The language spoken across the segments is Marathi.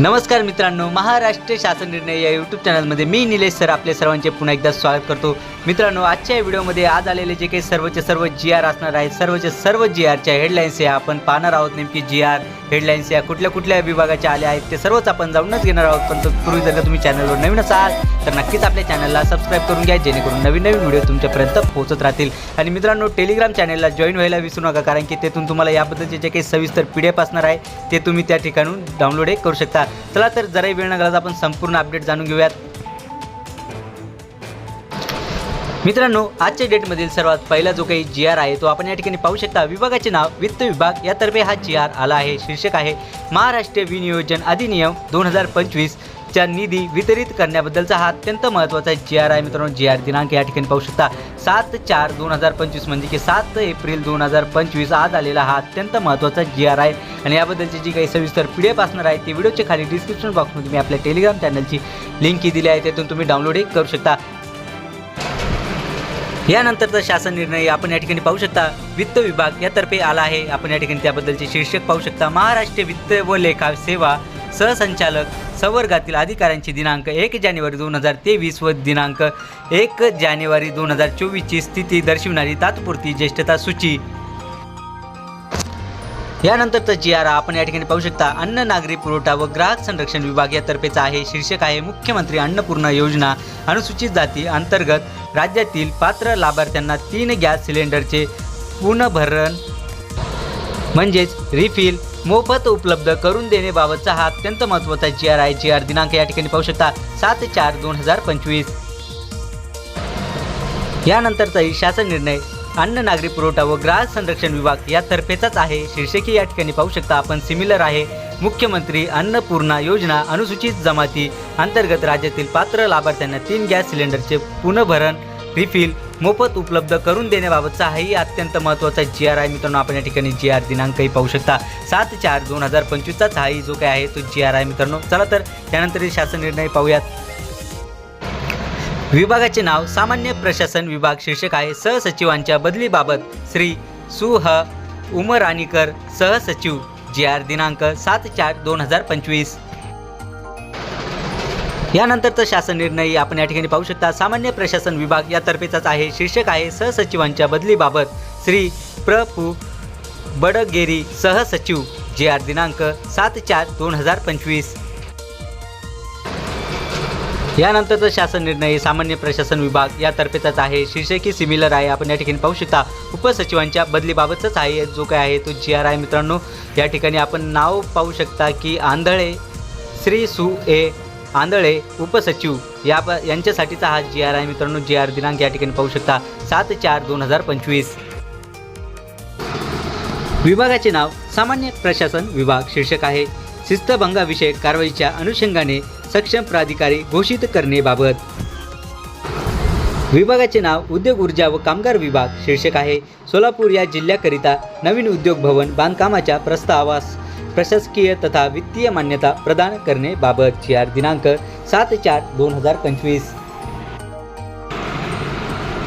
नमस्कार मित्रांनो महाराष्ट्र शासन निर्णय या यूट्यूब चॅनलमध्ये मी निलेश सर आपल्या सर्वांचे पुन्हा एकदा स्वागत करतो. मित्रांनो आजच्या व्हिडिओमध्ये आज आलेले जे काही सर्वचे सर्व जी आर असणार आहेत सर्वचे सर्व जी आरच्या हेडलाईन्स या आपण पाहणार आहोत. नेमकी जी आर हेडलाईन्स या कुठल्या कुठल्या विभागाच्या आल्या आहेत ते सर्वच आपण जाऊनच घेणार आहोत. पण तत्पूर्वी जर तुम्ही चॅनलवर नवीन असाल तर नक्कीच आपल्या चॅनलला सबस्क्राईब करून घ्या जेणेकरून नवीन नवीन व्हिडिओ तुमच्यापर्यंत पोहोचत राहतील. आणि मित्रांनो टेलिग्राम चॅनलला जॉईन व्हायला विसरू नका कारण की तेथून तुम्हाला याबद्दलचे जे काही सविस्तर पी डी एफ असणार आहे ते तुम्ही त्या ठिकाणून डाउनलोड करू शकता. चला तर जराही वेळ न घालता आपण संपूर्ण अपडेट जाणून घेऊयात. मित्रांनो आजच्या डेटमधील सर्वात पहिला जो काही जी आर आहे तो आपण या ठिकाणी पाहू शकता. विभागाचे नाव वित्त विभाग यातर्फे हा जी आर आला आहे शीर्षक आहे महाराष्ट्र विनियोजन अधिनियम दोन हजार पंचवीस च्या निधी वितरित करण्याबद्दलचा हा अत्यंत महत्त्वाचा जी आर आहे. मित्रांनो जी आर दिनांक या ठिकाणी पाहू शकता. सात चार दोन हजार पंचवीस म्हणजे की सात एप्रिल दोन हजार पंचवीस आज आलेला हा अत्यंत महत्त्वाचा जी आर आहे. आणि याबद्दलची जी काही सविस्तर पी डी एफ असणार आहे ती व्हिडिओच्या खाली डिस्क्रिप्शन बॉक्समध्ये मी आपल्या टेलिग्राम चॅनलची लिंक ही दिली आहे. त्यातून तुम्ही डाउनलोडही करू शकता. यानंतरचा शासन निर्णय आपण या ठिकाणी पाहू शकता. वित्त विभाग यातर्फे आला आहे. आपण या ठिकाणी त्याबद्दलचे शीर्षक पाहू शकता. महाराष्ट्र वित्त व लेखा सेवा सहसंचालक संवर्गातील अधिकाऱ्यांची दिनांक एक जानेवारी दोन हजार तेवीस व दिनांक एक जानेवारी दोन हजार चोवीसची स्थिती दर्शविणारी तात्पुरती ज्येष्ठता सूची. यानंतरचा जी आर आपण या ठिकाणी पाहू शकता अन्न नागरी पुरवठा व ग्राहक संरक्षण विभाग यातर्फेचा आहे. शीर्षक आहे मुख्यमंत्री अन्नपूर्णा योजना अनुसूचित जाती अंतर्गत राज्यातील पात्र लाभार्थ्यांना तीन गॅस सिलेंडरचे पुनर्भरण म्हणजेच रिफिल मोफत उपलब्ध करून देण्याबाबतचा हा अत्यंत महत्त्वाचा जी आर आहे. जी आर दिनांक या ठिकाणी पाहू शकता सात चार दोन हजार पंचवीस. यानंतरचाही शासन निर्णय अन्न नागरी पुरवठा व ग्राहक संरक्षण विभाग यातर्फेचाच आहे. शीर्षकी या ठिकाणी पाहू शकता आपण सिमिलर आहे. मुख्यमंत्री अन्नपूर्णा योजना अनुसूचित जमाती अंतर्गत राज्यातील पात्र लाभार्थ्यांना तीन गॅस सिलेंडरचे पुनर्भरण रिफिल मोफत उपलब्ध करून देण्याबाबतचा हाही अत्यंत महत्त्वाचा जी आर आहे मित्रांनो. आपण या ठिकाणी जी आर दिनांकही पाहू शकता. सात चार दोन हजार पंचवीसचाच हाही जो काय आहे तो जी आर आहे मित्रांनो. चला तर त्यानंतर शासन निर्णय पाहूयात. विभागाचे नाव सामान्य प्रशासन विभाग शीर्षक आहे सहसचिवांच्या बदलीबाबत श्री सुह उमराणीकर सहसचिव जी आर दिनांक सात चार दोन हजार पंचवीस. यानंतरचा शासन निर्णय आपण या ठिकाणी पाहू शकता. सामान्य प्रशासन विभाग यातर्फेचाच आहे शीर्षक आहे सहसचिवांच्या बदलीबाबत श्री प्र. पु. बडगेरी सहसचिव जे आर दिनांक सात चार दोन हजार पंचवीस. यानंतरचा शासन निर्णय सामान्य प्रशासन विभाग यातर्फेचाच आहे. शीर्षकी सिमिलर आहे. आपण या ठिकाणी पाहू शकता उपसचिवांच्या बदलीबाबतच आहे जो काय आहे तो जी आर आहे मित्रांनो. या ठिकाणी आपण नाव पाहू शकता की आंधळे श्री सु ए आंधळे उपसचिव या प यांच्यासाठीचा हा जी आर आहे मित्रांनो जी आर दिनांक या ठिकाणी पाहू शकता. सात चार दोन हजार पंचवीस. विभागाचे नाव सामान्य प्रशासन विभाग शीर्षक आहे. शिस्तभंगाविषयक कारवाईच्या अनुषंगाने सक्षम प्राधिकारी घोषित करणेबाबत विभागाचे नाव उद्योग ऊर्जा व कामगार विभाग शीर्षक आहे. सोलापूर या जिल्ह्याकरिता नवीन उद्योग भवन बांधकामाच्या प्रस्तावास प्रशासकीय तथा वित्तीय मान्यता प्रदान करणेबाबत जी आर दिनांक सात चार दोन हजार पंचवीस.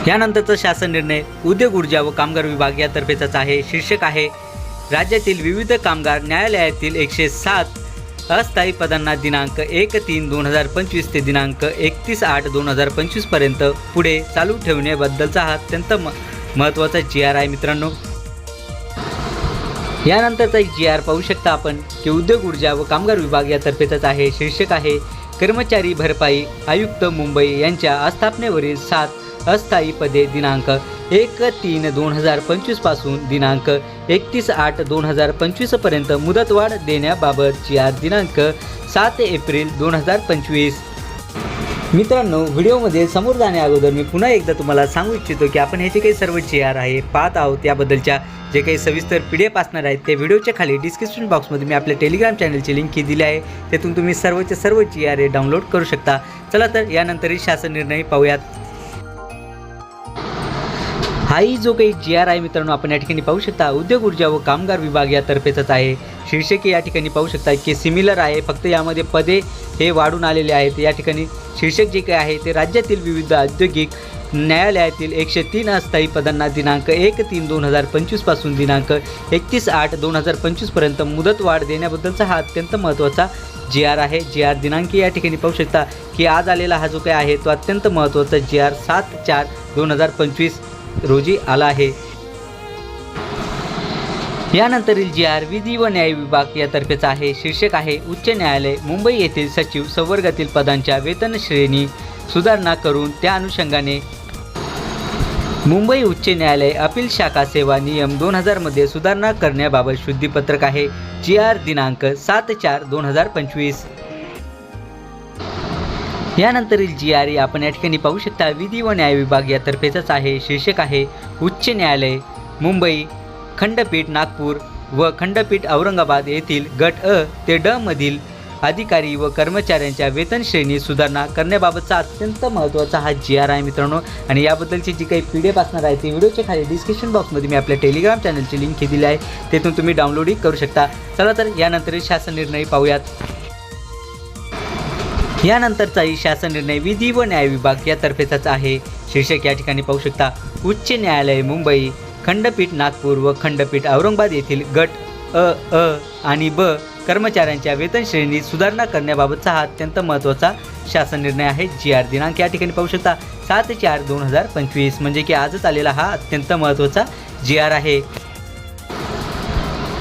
यानंतरचा शासन निर्णय उद्योग ऊर्जा व कामगार विभाग यातर्फेचाच आहे. शीर्षक आहे. राज्यातील विविध कामगार न्यायालयातील एकशे सात अस्थायी पदांना दिनांक एक तीन दोन हजार पंचवीस ते दिनांक एकतीस आठ दोन हजार पंचवीसपर्यंत पुढे चालू ठेवण्याबद्दलचा हा अत्यंत म महत्त्वाचा जी आर आहे मित्रांनो. यानंतरचा एक जी आर पाहू शकता आपण की उद्योग ऊर्जा व कामगार विभाग यातर्फेचाच आहे शीर्षक आहे कर्मचारी भरपाई आयुक्त मुंबई यांच्या आस्थापनेवरील सात अस्थायी पदे दिनांक एक तीन दोन हजार पंचवीसपासून दिनांक एकतीस आठ दोन हजार पंचवीसपर्यंत मुदतवाढ देण्याबाबतची आज दिनांक सात एप्रिल दोन हजार पंचवीस. मित्रांनो व्हिडिओमध्ये समोर जाण्या अगोदर मी पुन्हा एकदा तुम्हाला सांगू इच्छितो की आपण हे जे काही सर्व चेअर आर आहे पाहत आहोत त्याबद्दलच्या जे काही सविस्तर पी डी एफ असणार आहेत ते व्हिडिओच्या खाली डिस्क्रिप्शन बॉक्समध्ये मी आपल्या टेलिग्राम चॅनलची लिंक ही दिली आहे. त्यातून तुम्ही सर्वच्या सर्व चेअर आर ए डाउनलोड करू शकता. चला तर यानंतरही शासन निर्णय पाहूयात. हाही जो काही जी आर आहे मित्रांनो आपण या ठिकाणी पाहू शकता उद्योग ऊर्जा व कामगार विभाग यातर्फेचाच आहे. शीर्षके या ठिकाणी पाहू शकता की सिमिलर आहे फक्त यामध्ये पदे हे वाढून आलेले आहेत. या ठिकाणी शीर्षक जे काही आहे ते राज्यातील विविध औद्योगिक न्यायालयातील एकशे तीन अस्थायी पदांना दिनांक एक तीन दोन हजार पंचवीसपासून दिनांक एकतीस आठ दोन हजार पंचवीसपर्यंत मुदतवाढ देण्याबद्दलचा हा अत्यंत महत्त्वाचा जी आर आहे. जी आर दिनांक या ठिकाणी पाहू शकता की आज आलेला हा जो काय आहे तो अत्यंत महत्त्वाचा जी आर सात चार दोन हजार पंचवीस रोजी आला आहे. यानंतरील जी आर विधी व न्याय विभाग यातर्फेचा आहे. शीर्षक आहे उच्च न्यायालय मुंबई येथील सचिव संवर्गातील पदांच्या वेतन श्रेणी सुधारणा करून त्या अनुषंगाने मुंबई उच्च न्यायालय अपील शाखा सेवा नियम दोन हजारमध्ये सुधारणा करण्याबाबत शुद्धीपत्रक आहे. जी आर दिनांक सात चार दोन हजार पंचवीस. यानंतरील जी आर आपण या ठिकाणी पाहू शकता विधी व न्याय विभाग यातर्फेचाच आहे शीर्षक आहे उच्च न्यायालय मुंबई खंडपीठ नागपूर व खंडपीठ औरंगाबाद येथील गट अ ते ड मधील अधिकारी व कर्मचाऱ्यांच्या वेतन श्रेणी सुधारणा करण्याबाबतचा अत्यंत महत्त्वाचा हा जी आर आहे मित्रांनो. आणि याबद्दलची जी काही पी डी एफ असणार आहे ती व्हिडिओच्या खाली डिस्क्रिप्शन बॉक्समध्ये मी आपल्या टेलिग्राम चॅनलची लिंक दिली आहे. तेथून तुम्ही डाउनलोडही करू शकता. चला तर यानंतर शासन निर्णय पाहूयात. यानंतरचाही शासन निर्णय विधी व न्याय विभाग यातर्फेचाच आहे. शीर्षक या ठिकाणी पाहू शकता उच्च न्यायालय मुंबई खंडपीठ नागपूर व खंडपीठ औरंगाबाद येथील गट अ अ आणि ब कर्मचाऱ्यांच्या वेतन श्रेणीत सुधारणा करण्याबाबतचा हा अत्यंत महत्त्वाचा शासन निर्णय आहे. जी आर दिनांक या ठिकाणी पाहू शकता सात चार दोन हजार पंचवीस म्हणजे की आजच आलेला हा अत्यंत महत्त्वाचा जी आर आहे.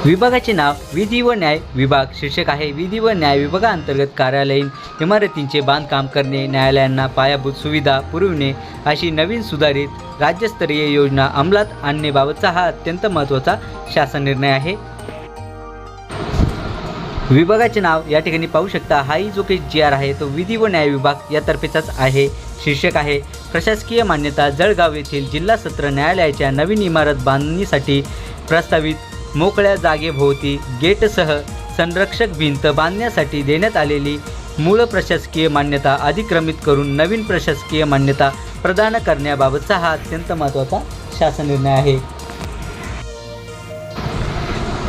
विभागाचे नाव विधी व न्याय विभाग शीर्षक आहे. विधी व न्याय विभागाअंतर्गत कार्यालयीन इमारतींचे बांधकाम करणे न्यायालयांना पायाभूत सुविधा पुरविणे अशी नवीन सुधारित राज्यस्तरीय योजना अंमलात आणण्याबाबतचा हा अत्यंत महत्त्वाचा शासन निर्णय आहे. विभागाचे नाव या ठिकाणी पाहू शकता. हाही जो काही जी आर आहे तो विधी व न्याय विभाग यातर्फेचाच आहे शीर्षक आहे. प्रशासकीय मान्यता जळगाव येथील जिल्हा सत्र न्यायालयाच्या नवीन इमारत बांधणीसाठी प्रस्तावित मोकळ्या जागेभोवती गेटसह संरक्षक भिंत बांधण्यासाठी देण्यात आलेली मूळ प्रशासकीय मान्यता अधिक्रमित करून नवीन प्रशासकीय मान्यता प्रदान करण्याबाबतचा हा अत्यंत महत्त्वाचा शासन निर्णय आहे.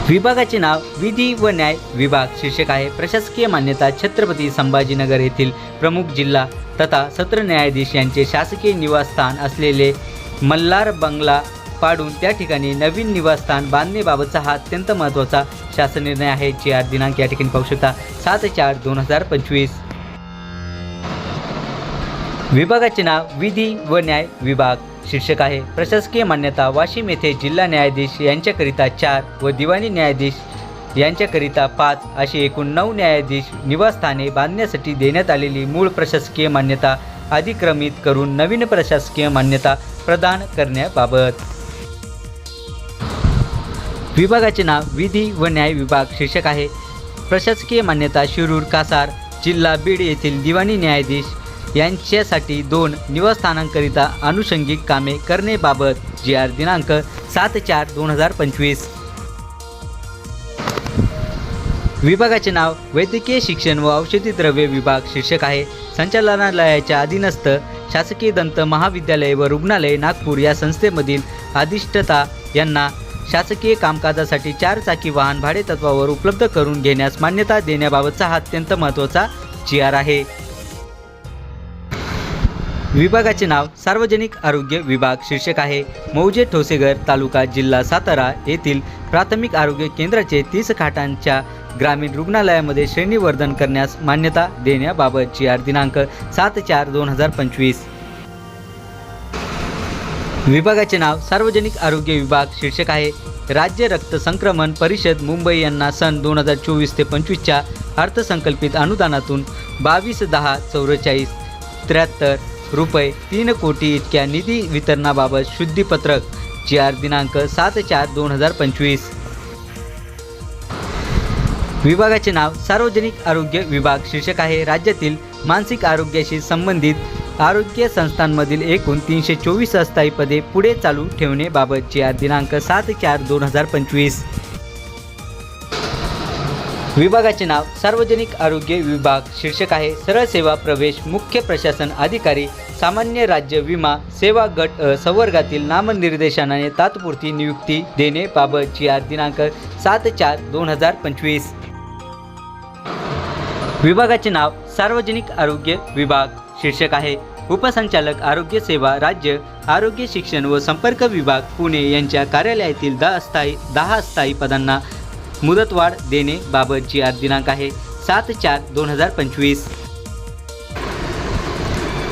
विभागाचे नाव विधी व न्याय विभाग शीर्षक आहे. प्रशासकीय मान्यता छत्रपती संभाजीनगर येथील प्रमुख जिल्हा तथा सत्र न्यायाधीश यांचे शासकीय निवासस्थान असलेले मल्हार बंगला पाडून त्या ठिकाणी नवीन निवासस्थान बांधणेबाबतचा हा अत्यंत महत्त्वाचा शासन निर्णय आहे. जी आर दिनांक या ठिकाणी पाहू शकता. सात चार दोन हजार पंचवीस. विभागाचे नाव विधी व न्याय विभाग शीर्षक आहे. प्रशासकीय मान्यता वाशिम येथे जिल्हा न्यायाधीश यांच्याकरिता चार व दिवाणी न्यायाधीश यांच्याकरिता पाच अशी एकूण नऊ न्यायाधीश निवासस्थाने बांधण्यासाठी देण्यात आलेली मूळ प्रशासकीय मान्यता अधिक्रमित करून नवीन प्रशासकीय मान्यता प्रदान करण्याबाबत विभागाचे नाव विधी व न्याय विभाग शीर्षक आहे. प्रशासकीय मान्यता शिरूर कासार जिल्हा बीड येथील दिवाणी न्यायाधीश यांच्यासाठी दोन निवासस्थानांकरिता अनुषंगिक कामे करण्याबाबत जी आर दिनांक सात चार दोन हजार पंचवीस. विभागाचे नाव वैद्यकीय शिक्षण व औषधी द्रव्य विभाग शीर्षक आहे. संचालनालयाच्या अधीनस्थ शासकीय दंत महाविद्यालय व रुग्णालय नागपूर या संस्थेमधील अधिष्ठता यांना शासकीय कामकाजासाठी चार चाकी वाहन भाडेतत्वावर उपलब्ध करून घेण्यास मान्यता देण्याबाबतचा हा अत्यंत महत्त्वाचा जी आर आहे. विभागाचे नाव सार्वजनिक आरोग्य विभाग शीर्षक आहे. मौजे ठोसेघर तालुका जिल्हा सातारा येथील प्राथमिक आरोग्य केंद्राचे तीस खाटांच्या ग्रामीण रुग्णालयामध्ये श्रेणीवर्धन करण्यास मान्यता देण्याबाबत जी आर दिनांक सात चार दोन हजार पंचवीस. विभागाचे नाव सार्वजनिक आरोग्य विभाग शीर्षक आहे. राज्य रक्त संक्रमण परिषद मुंबई यांना सन दोन हजार चोवीस ते पंचवीसच्या अर्थसंकल्पित अनुदानातून बावीस दहा चौवेचाळीस त्र्याहत्तर रुपये तीन कोटी इतक्या निधी वितरणाबाबत शुद्धीपत्रक जी आर दिनांक सात चार दोन हजार पंचवीस. विभागाचे नाव सार्वजनिक आरोग्य विभाग शीर्षक आहे. राज्यातील मानसिक आरोग्याशी संबंधित आरोग्य संस्थांमधील एकूण तीनशे चोवीस अस्थायी पदे पुढे चालू ठेवणे जी आर दिनांक सात चार दोन हजार पंचवीस. विभागाचे नाव सार्वजनिक आरोग्य विभाग शीर्षक आहे सरळ सेवा प्रवेश मुख्य प्रशासन अधिकारी सामान्य राज्य विमा सेवा गट अ संवर्गातील नामनिर्देशनाने तात्पुरती नियुक्ती देणे बाबतची आज दिनांक सात चार दोन हजार पंचवीस. विभागाचे नाव सार्वजनिक आरोग्य विभाग. शीर्षक आहे उपसंचालक आरोग्य सेवा राज्य आरोग्य शिक्षण व संपर्क विभाग पुणे यांच्या कार्यालयातील दहा स्थायी दहा स्थायी पदांना मुदतवाढ देणे बाबत दिनांक आहे सात चार दोन हजार पंचवीस.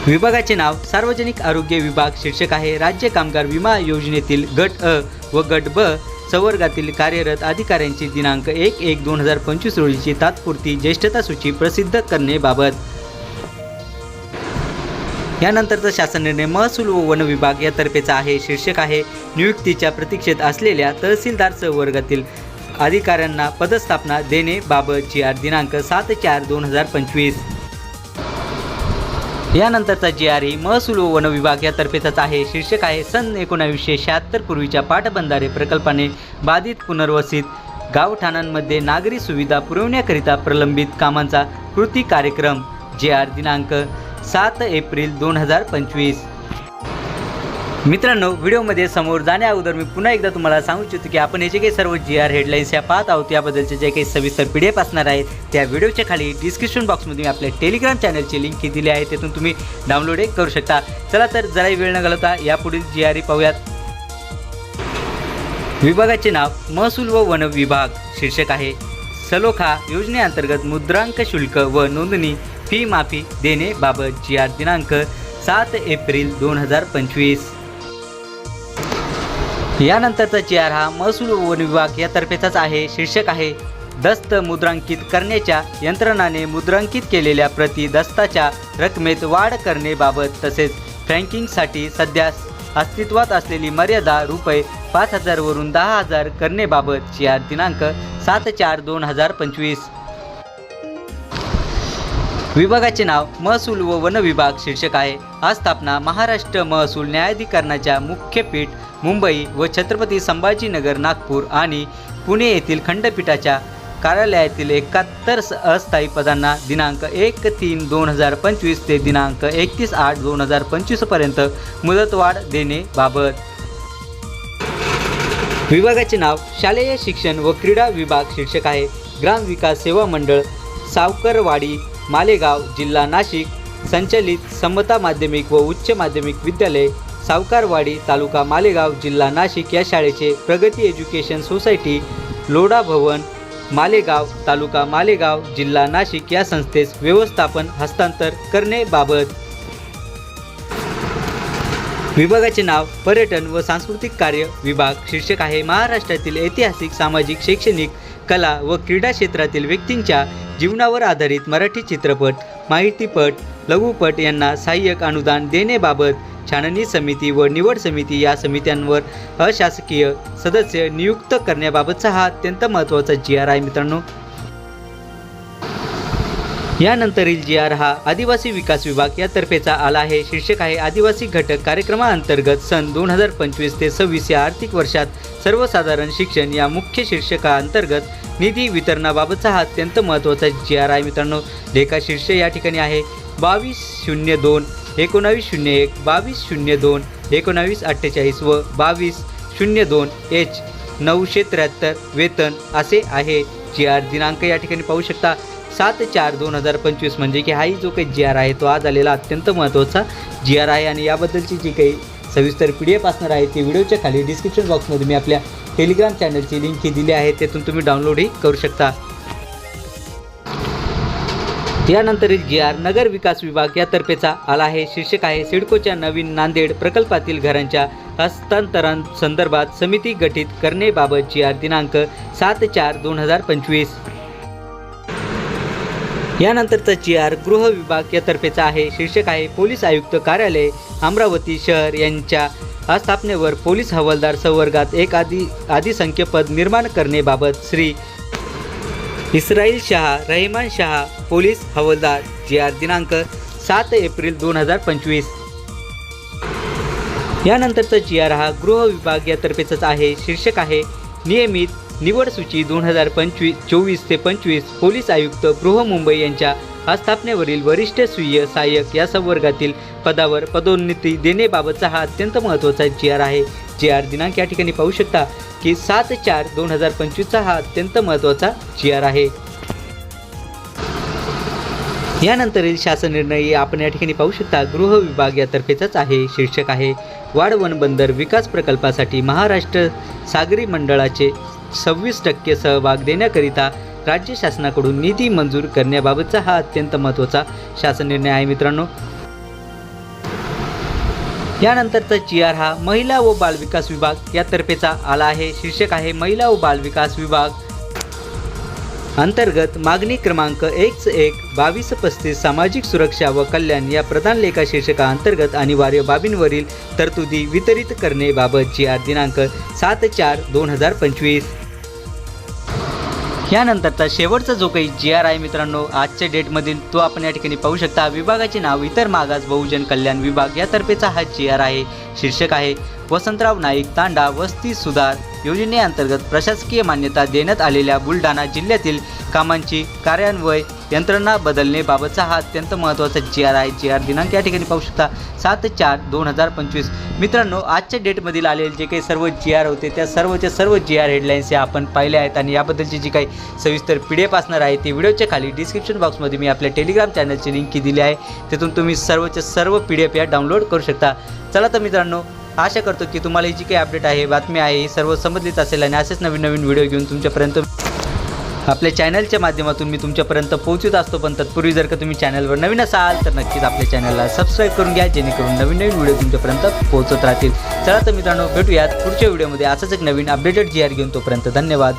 विभागाचे नाव सार्वजनिक आरोग्य विभाग शीर्षक आहे राज्य कामगार विमा योजनेतील गट अ व गट ब संवर्गातील कार्यरत अधिकाऱ्यांची दिनांक एक एक दोन हजार पंचवीस रोजीची तात्पुरती ज्येष्ठता सूची प्रसिद्ध करण्याबाबत यानंतरचा शासन निर्णय महसूल व वन विभाग यातर्फेचा आहे शीर्षक आहे नियुक्तीच्या प्रतीक्षेत असलेल्या तहसीलदार वर्गातील अधिकाऱ्यांना पदस्थापना देणे बाबतची आर दिनांक सात चार दोन हजार पंचवीस. यानंतरचा जी आर ही महसूल व वन विभाग यातर्फेचाच आहे शीर्षक आहे सन एकोणावीसशे शहात्तर पूर्वीच्या पाटबंधारे प्रकल्पाने बाधित पुनर्वसित गावठाणांमध्ये नागरी सुविधा पुरवण्याकरिता प्रलंबित कामांचा कृती कार्यक्रम. जे आर दिनांक सात एप्रिल दोन हजार पंचवीस. मित्रांनो व्हिडिओमध्ये समोर जाण्या अगोदर मी पुन्हा एकदा तुम्हाला सांगू इच्छितो की आपण हे जे काही सर्व जी आर हेडलाईन्स या पाहत आहोत याबद्दलचे जे काही सविस्तर पी डी एफ असणार आहेत त्या व्हिडिओच्या खाली डिस्क्रिप्शन बॉक्समध्ये मी आपल्या टेलिग्राम चॅनलची लिंक ही दिली आहे तिथून तुम्ही डाउनलोड करू शकता. चला तर जराही वेळ न घालवता यापुढील जी आर पाहूयात. विभागाचे नाव महसूल व वन विभाग शीर्षक आहे सलोखा योजनेअंतर्गत मुद्रांक शुल्क व नोंदणी फी माफी देणेबाबत जी आर दिनांक सात एप्रिल दोन हजार पंचवीस. यानंतरचा जी आर हा महसूल वन विभाग यातर्फेचाच आहे शीर्षक आहे दस्त मुद्रांकित करण्याच्या यंत्रणाने मुद्रांकित केलेल्या प्रति दस्ताच्या रकमेत वाढ करण्याबाबत तसेच फ्रँकिंगसाठी सध्या अस्तित्वात असलेली मर्यादा रुपये पाच हजारवरून दहा हजार करणेबाबत जी आर दिनांक सात चार दोन हजार पंचवीस. विभागाचे नाव महसूल व वन विभाग शीर्षक आहे. आस्थापना महाराष्ट्र महसूल न्यायाधिकरणाच्या मुख्य पीठ मुंबई व छत्रपती संभाजीनगर नागपूर आणि पुणे येथील खंडपीठाच्या कार्यालयातील एकाहत्तर अस्थायी पदांना दिनांक एक तीन दोन हजार पंचवीस ते दिनांक एकतीस आठ दोन हजार पंचवीसपर्यंत मुदतवाढ देणेबाबत विभागाचे नाव शालेय शिक्षण व क्रीडा विभाग शीर्षक आहे. ग्रामविकास सेवा मंडळ सावकरवाडी मालेगाव जिल्हा नाशिक संचलित समता माध्यमिक व उच्च माध्यमिक विद्यालय सावकारवाडी तालुका मालेगाव जिल्हा नाशिक या शाळेचे प्रगती एज्युकेशन सोसायटी लोढा भवन मालेगाव तालुका मालेगाव जिल्हा नाशिक या संस्थेस व्यवस्थापन हस्तांतर करणेबाबत विभागाचे नाव पर्यटन व सांस्कृतिक कार्य विभाग शीर्षक आहे. महाराष्ट्रातील ऐतिहासिक सामाजिक शैक्षणिक कला व क्रीडा क्षेत्रातील व्यक्तींच्या जीवनावर आधारित मराठी चित्रपट माहितीपट लघुपट यांना सहाय्यक अनुदान देण्याबाबत छाननी समिती व निवड समिती या समित्यांवर अशासकीय सदस्य नियुक्त करण्याबाबतचा हा अत्यंत महत्त्वाचा जी आर आहे मित्रांनो. यानंतरील जी आर हा आदिवासी विकास विभाग यातर्फेचा आला आहे. शीर्षक आहे आदिवासी घटक कार्यक्रमाअंतर्गत सन दोन हजार पंचवीस ते सव्वीस या आर्थिक वर्षात सर्वसाधारण शिक्षण या मुख्य शीर्षकाअंतर्गत निधी वितरणाबाबतचा हा अत्यंत महत्त्वाचा जी आर आय मित्रांनो. लेखा शीर्ष या ठिकाणी आहे. बावीस शून्य दोन एकोणावीस शून्य एक बावीस शून्य दोन एकोणावीस अठ्ठेचाळीस व बावीस शून्य दोन एच नऊशे त्र्याहत्तर वेतन असे आहे. जी आर दिनांक या ठिकाणी पाहू शकता. सात चार दोन हजार पंचवीस म्हणजे की हाही जो काही जी आर आहे तो आज आलेला अत्यंत महत्त्वाचा जी आर आहे आणि याबद्दलची जी काही सविस्तर पी डी एफ असणार आहे ती व्हिडिओच्या खाली डिस्क्रिप्शन बॉक्समध्ये मी आपल्या टेलिग्राम चॅनलची लिंक ही दिली आहे. त्यातून तुम्ही डाउनलोडही करू शकता. यानंतरील जी आर नगर विकास विभाग यातर्फेचा आला आहे. शीर्षक आहे सिडकोच्या नवीन नांदेड प्रकल्पातील घरांच्या हस्तांतरण संदर्भात समिती गठीत करण्याबाबत जी आर दिनांक सात चार दोन हजार पंचवीस. यानंतरचा जी आर गृह विभाग यातर्फेचा आहे. शीर्षक आहे पोलीस आयुक्त कार्यालय अमरावती शहर यांच्या आस्थापनेवर पोलीस हवालदार संवर्गात एक आदी आदिसंख्य पद निर्माण करण्याबाबत Shri Israil Shah Rahiman Shah police havildar G R दिनांक सात एप्रिल दोन हजार पंचवीस. यानंतरचा जी आर हा गृह विभाग यातर्फेचाच आहे. शीर्षक आहे नियमित निवड सूची दोन हजार पंचवीस चोवीस ते पंचवीस पोलीस आयुक्त बृहमुंबई यांच्या आस्थापनेवरील वरिष्ठ स्वीय सहाय्यक या संवर्गातील पदावर पदोन्नती देण्याबाबतचा हा अत्यंत महत्त्वाचा जी आर आहे. जी आर दिनांक या ठिकाणी पाहू शकता की सात चार दोन हजार पंचवीसचा हा अत्यंत महत्त्वाचा जी आर आहे. यानंतरील शासन निर्णय आपण या ठिकाणी पाहू शकता गृह विभाग यातर्फेचाच आहे शीर्षक आहे. वाढवण बंदर विकास प्रकल्पासाठी महाराष्ट्र सागरी मंडळाचे सव्वीस टक्के सहभाग देण्याकरिता राज्य शासनाकडून निधी मंजूर करण्याबाबतचा हा अत्यंत महत्त्वाचा शासन निर्णय आहे मित्रांनो. यानंतरचा जी आर हा महिला व बालविकास विभाग यातर्फेचा आला आहे. शीर्षक आहे महिला व बालविकास विभाग. अंतर्गत मागणी क्रमांक एक एक बावीस पस्तीस सामाजिक सुरक्षा व कल्याण या प्रधान लेखा शीर्षका अंतर्गत अनिवार्य बाबींवरील तरतुदी वितरित करण्याबाबत जी आर दिनांक सात चार दोन हजार पंचवीस. यानंतरचा शेवटचा जो काही जी आर आहे मित्रांनो आजच्या डेटमधील तो आपण या ठिकाणी पाहू शकता. विभागाचे नाव इतर मागास बहुजन कल्याण विभाग यातर्फेचा हा जी आर आहे शीर्षक आहे. वसंतराव नाईक तांडा वस्ती सुधार योजनेअंतर्गत प्रशासकीय मान्यता देण्यात आलेल्या बुलढाणा जिल्ह्यातील कामांची कार्यान्वय यंत्रणा बदलणेबाबतचा हा अत्यंत महत्त्वाचा जी आर आहे. जी आर दिनांक या ठिकाणी पाहू शकता सात चार दोन हजार पंचवीस. मित्रांनो आजच्या डेटमधील आलेले जे काही सर्व जी आर होते त्या सर्वच्या सर्व जी आर हेडलाईन्स या आपण पाहिल्या आहेत आणि याबद्दलची जी काही सविस्तर पी डी एफ असणार आहे ती व्हिडिओच्या खाली डिस्क्रिप्शन बॉक्समध्ये मी आपल्या टेलिग्राम चॅनलची लिंक दिली आहे. तिथून तुम्ही सर्वच्या सर्व पी डी एफ या डाउनलोड करू शकता. चला तर मित्रांनो आशा करतो की तुम्हाला ही जी काही अपडेट आहे बातमी आहे ही सर्व समजलीच असेल आणि असेच नवीन नवीन व्हिडिओ घेऊन तुमच्यापर्यंत आपल्या चॅनलच्या माध्यमातून मी तुमच्यापर्यंत पोहोचत असतो. पण तत्पूर्वी जर का तुम्ही चॅनलवर नवीन असाल तर नक्कीच आपल्या चॅनलला सबस्क्राईब करून घ्या जेणेकरून नवीन नवीन व्हिडिओ तुमच्यापर्यंत पोहोचत राहतील. चला तर मित्रांनो भेटूयात पुढच्या व्हिडिओमध्ये असंच एक नवीन अपडेटेड जी आर घेऊन तोपर्यंत धन्यवाद.